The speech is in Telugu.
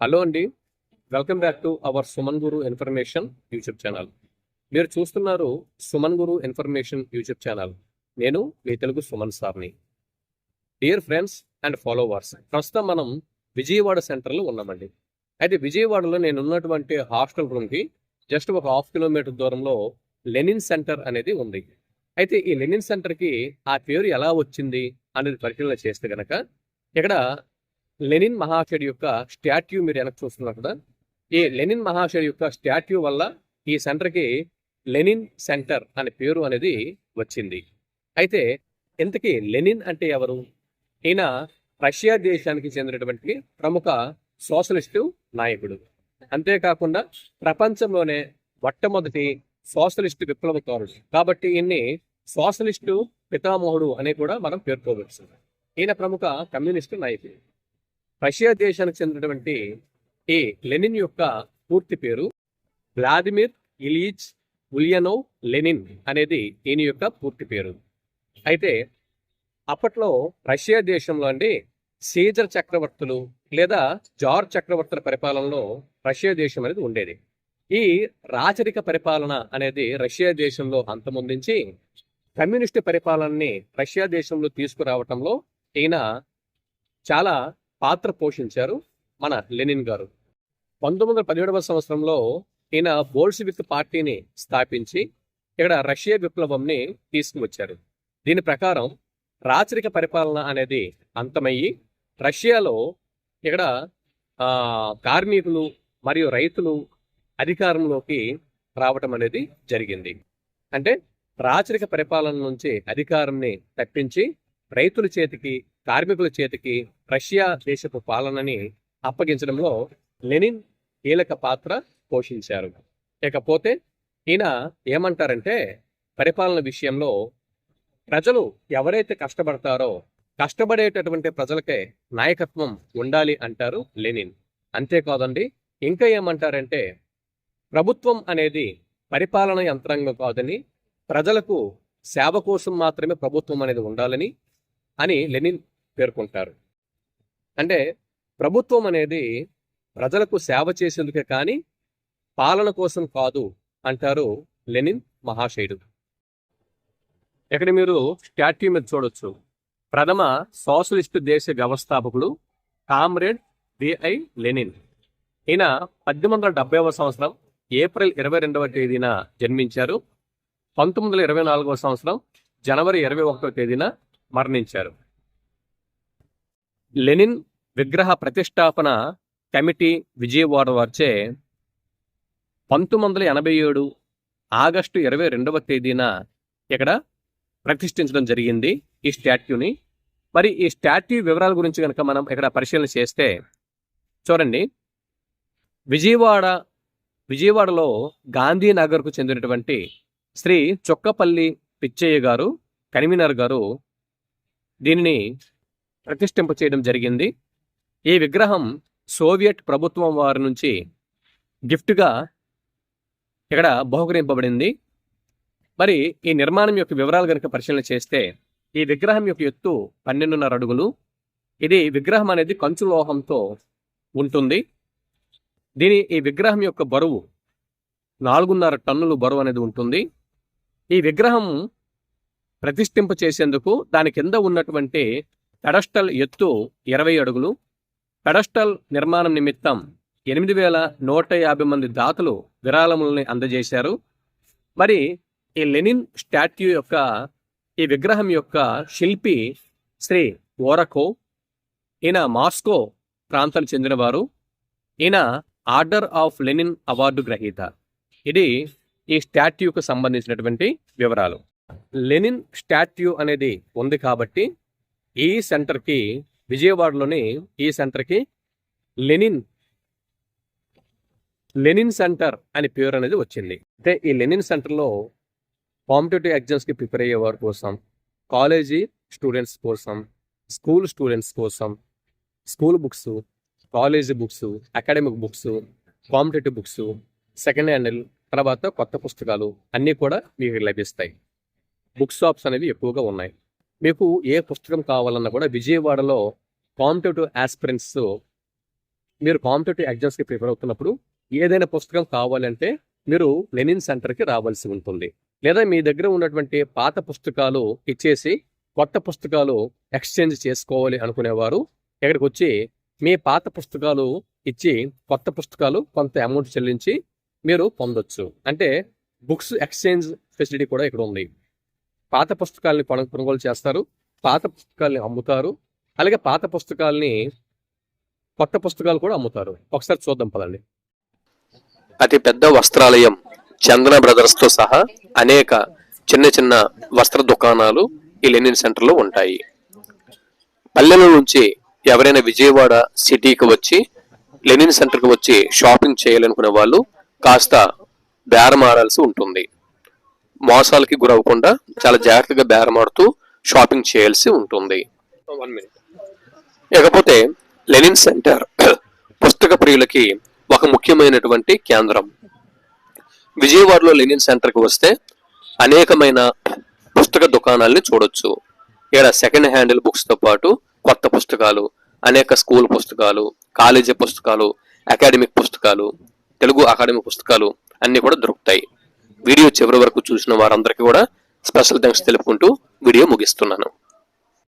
హలో అండి. Welcome back to our Suman Guru information YouTube channel మీరు చూస్తున్నారు Suman Guru information YouTube channel నేను మీ తెలుగు సుమన్ సార్ని. డియర్ ఫ్రెండ్స్ అండ్ ఫాలోవర్స్ ప్రస్తుతం మనం విజయవాడ సెంటర్లో ఉన్నామండి. అయితే విజయవాడలో నేను ఉన్నటువంటి హాస్టల్ రూమ్కి జస్ట్ ఒక హాఫ్ కిలోమీటర్ దూరంలో లెనిన్ సెంటర్ అనేది ఉంది. అయితే ఈ లెనిన్ సెంటర్కి ఆ పేరు ఎలా వచ్చింది అనేది పరిశీలన చేస్తే కనుక ఇక్కడ లెనిన్ మహాశయుడి యొక్క స్టాట్యూ మీరు వెనక్కి చూస్తున్నారు కదా? ఈ లెనిన్ మహాశయుడి యొక్క స్టాట్యూ వల్ల ఈ సెంటర్కి లెనిన్ సెంటర్ అనే పేరు అనేది వచ్చింది. అయితే ఇంతకీ లెనిన్ అంటే ఎవరు? ఈయన రష్యా దేశానికి చెందినటువంటి ప్రముఖ సోషలిస్టు నాయకుడు. అంతేకాకుండా ప్రపంచంలోనే మొట్టమొదటి సోషలిస్టు విప్లవకారుడు. కాబట్టి ఈయన్ని సోషలిస్టు పితామహుడు అని కూడా మనం పేర్కోవచ్చు. ఈయన ప్రముఖ కమ్యూనిస్టు నాయకుడు. రష్యా దేశానికి చెందినటువంటి ఈ లెనిన్ యొక్క పూర్తి పేరు వ్లాదిమిర్ ఇలీచ్ ఉలియనో లెనిన్ అనేది ఈయన యొక్క పూర్తి పేరు. అయితే అప్పట్లో రష్యా దేశంలో అండి సీజర్ చక్రవర్తులు లేదా జార్ చక్రవర్తుల పరిపాలనలో రష్యా దేశం అనేది ఉండేది. ఈ రాచరిక పరిపాలన అనేది రష్యా దేశంలో అంతమొందించి కమ్యూనిస్టు పరిపాలనని రష్యా దేశంలో తీసుకురావటంలో ఈయన చాలా పాత్ర పోషించారు మన లెనిన్ గారు. పంతొమ్మిది వందల పదిహేడవ సంవత్సరంలో ఈయన బోల్షివిక్ పార్టీని స్థాపించి ఇక్కడ రష్యా విప్లవంని తీసుకువచ్చారు. దీని ప్రకారం రాచరిక పరిపాలన అనేది అంతమయ్యి రష్యాలో ఇక్కడ కార్మికులు మరియు రైతులు అధికారంలోకి రావటం అనేది జరిగింది. అంటే రాచరిక పరిపాలన నుంచి అధికారాన్ని తప్పించి రైతుల చేతికి కార్మికుల చేతికి రష్యా దేశపు పాలనని అప్పగించడంలో లెనిన్ కీలక పాత్ర పోషించారు. ఇకపోతే ఈయన ఏమంటారంటే పరిపాలన విషయంలో ప్రజలు ఎవరైతే కష్టపడతారో కష్టపడేటటువంటి ప్రజలకే నాయకత్వం ఉండాలి అంటారు లెనిన్. అంతేకాదండి ఇంకా ఏమంటారంటే ప్రభుత్వం అనేది పరిపాలన యంత్రాంగం కాదని ప్రజలకు సేవ కోసం మాత్రమే ప్రభుత్వం అనేది ఉండాలని అని లెనిన్ పేర్కొంటారు. అంటే ప్రభుత్వం అనేది ప్రజలకు సేవ చేసేందుకే కానీ పాలన కోసం కాదు అంటారు లెనిన్ మహాశయుడు. ఇక్కడ మీరు స్టాట్యూ మీద చూడొచ్చు. ప్రథమ సోషలిస్టు దేశ వ్యవస్థాపకుడు కామ్రేడ్ బిఐ లెనిన్. ఈయన పద్దెనిమిది వందల డెబ్బైవ సంవత్సరం ఏప్రిల్ ఇరవై రెండవ తేదీన జన్మించారు. పంతొమ్మిది వందల ఇరవై నాలుగవ సంవత్సరం జనవరి ఇరవై ఒకటో తేదీన మరణించారు. లెనిన్ విగ్రహ ప్రతిష్టాపన కమిటీ విజయవాడ వారిచే పంతొమ్మిది వందల ఎనభై ఏడు ఆగస్టు ఇరవై రెండవ తేదీన ఇక్కడ ప్రతిష్ఠించడం జరిగింది ఈ స్టాట్యూని. మరి ఈ స్టాట్యూ వివరాల గురించి కనుక మనం ఇక్కడ పరిశీలన చేస్తే చూడండి. విజయవాడ విజయవాడలో గాంధీనగర్కు చెందినటువంటి శ్రీ చొక్కపల్లి పిచ్చయ్య గారు కన్వీనర్ గారు దీనిని ప్రతిష్ఠింప చేయడం జరిగింది. ఈ విగ్రహం సోవియట్ ప్రభుత్వం వారి నుంచి గిఫ్ట్గా ఇక్కడ బహుకరింపబడింది. మరి ఈ నిర్మాణం యొక్క వివరాలు కనుక పరిశీలన చేస్తే ఈ విగ్రహం యొక్క ఎత్తు పన్నెండున్నర అడుగులు. ఇది విగ్రహం అనేది కంచు లోహంతో ఉంటుంది. దీని ఈ విగ్రహం యొక్క బరువు నాలుగున్నర టన్నులు బరువు అనేది ఉంటుంది. ఈ విగ్రహం ప్రతిష్ఠింప చేసేందుకు దాని కింద ఉన్నటువంటి పెడస్టల్ ఎత్తు ఇరవై అడుగులు. పెడస్టల్ నిర్మాణం నిమిత్తం ఎనిమిది వేల నూట యాభై మంది దాతలు విరాళములని అందజేశారు. మరి ఈ లెనిన్ స్టాట్యూ యొక్క ఈ విగ్రహం యొక్క శిల్పి శ్రీ ఓరకో ఈయన మాస్కో ప్రాంతానికి చెందినవారు. ఈయన ఆర్డర్ ఆఫ్ లెనిన్ అవార్డు గ్రహీత. ఇది ఈ స్టాట్యూకు సంబంధించినటువంటి వివరాలు. లెనిన్ స్టాట్యూ అనేది ఉంది కాబట్టి ఈ సెంటర్కి విజయవాడలోని ఈ సెంటర్కి లెనిన్ లెనిన్ సెంటర్ అని పేరు అనేది వచ్చింది. అంటే ఈ లెనిన్ సెంటర్లో కాంపిటేటివ్ ఎగ్జామ్స్కి ప్రిపేర్ అయ్యే వారి కోసం కాలేజీ స్టూడెంట్స్ కోసం స్కూల్ స్టూడెంట్స్ కోసం school books college books academic books competitive books second handle తర్వాత కొత్త పుస్తకాలు అన్నీ కూడా మీకు లభిస్తాయి. బుక్ షాప్స్ అనేవి ఎక్కువగా ఉన్నాయి. మీకు ఏ పుస్తకం కావాలన్నా కూడా విజయవాడలో కాంపిటేటివ్ ఆస్పిరెంట్స్ మీరు కాంపిటేటివ్ ఎగ్జామ్స్కి ప్రిపేర్ అవుతున్నప్పుడు ఏదైనా పుస్తకం కావాలంటే మీరు లెనిన్ సెంటర్కి రావాల్సి ఉంటుంది. లేదా మీ దగ్గర ఉన్నటువంటి పాత పుస్తకాలు ఇచ్చేసి కొత్త పుస్తకాలు ఎక్స్చేంజ్ చేసుకోవాలి అనుకునేవారు. ఇక్కడికి వచ్చి మీ పాత పుస్తకాలు ఇచ్చి కొత్త పుస్తకాలు కొంత అమౌంట్ చెల్లించి మీరు పొందొచ్చు. అంటే బుక్స్ ఎక్స్చేంజ్ ఫెసిలిటీ కూడా ఇక్కడ ఉంది. పాత పుస్తకాలని కొనుగోలు చేస్తారు. పాత పుస్తకాల్ని అమ్ముతారు. అలాగే పాత పుస్తకాల్ని కొత్త పుస్తకాలు కూడా అమ్ముతారు. ఒకసారి చూద్దాం పదండి. అతి పెద్ద వస్త్రాలయం చందన బ్రదర్స్తో సహా అనేక చిన్న చిన్న వస్త్ర దుకాణాలు ఈ లెనిన్ సెంటర్లో ఉంటాయి. పల్లెల నుంచి ఎవరైనా విజయవాడ సిటీకి వచ్చి లెనిన్ సెంటర్కి వచ్చి షాపింగ్ చేయాలనుకునే వాళ్ళు కాస్త బేరమారాల్సి ఉంటుంది. మోసాలకి గురవ్వకుండా చాలా జాగ్రత్తగా బేరమాడుతూ షాపింగ్ చేయాల్సి ఉంటుంది. ఇకపోతే లెనిన్ సెంటర్ పుస్తక ప్రియులకి ఒక ముఖ్యమైనటువంటి కేంద్రం. విజయవాడలో లెనిన్ సెంటర్కి వస్తే అనేకమైన పుస్తక దుకాణాలని చూడొచ్చు. ఇక్కడ సెకండ్ హ్యాండిల్ బుక్స్తో పాటు కొత్త పుస్తకాలు అనేక స్కూల్ పుస్తకాలు కాలేజీ పుస్తకాలు అకాడమిక్ పుస్తకాలు తెలుగు అకాడమిక్ పుస్తకాలు అన్ని కూడా దొరుకుతాయి. వీడియో చివరి వరకు చూసిన వారందరికీ కూడా స్పెషల్ థ్యాంక్స్ తెలుపుకుంటూ వీడియో ముగిస్తున్నాను.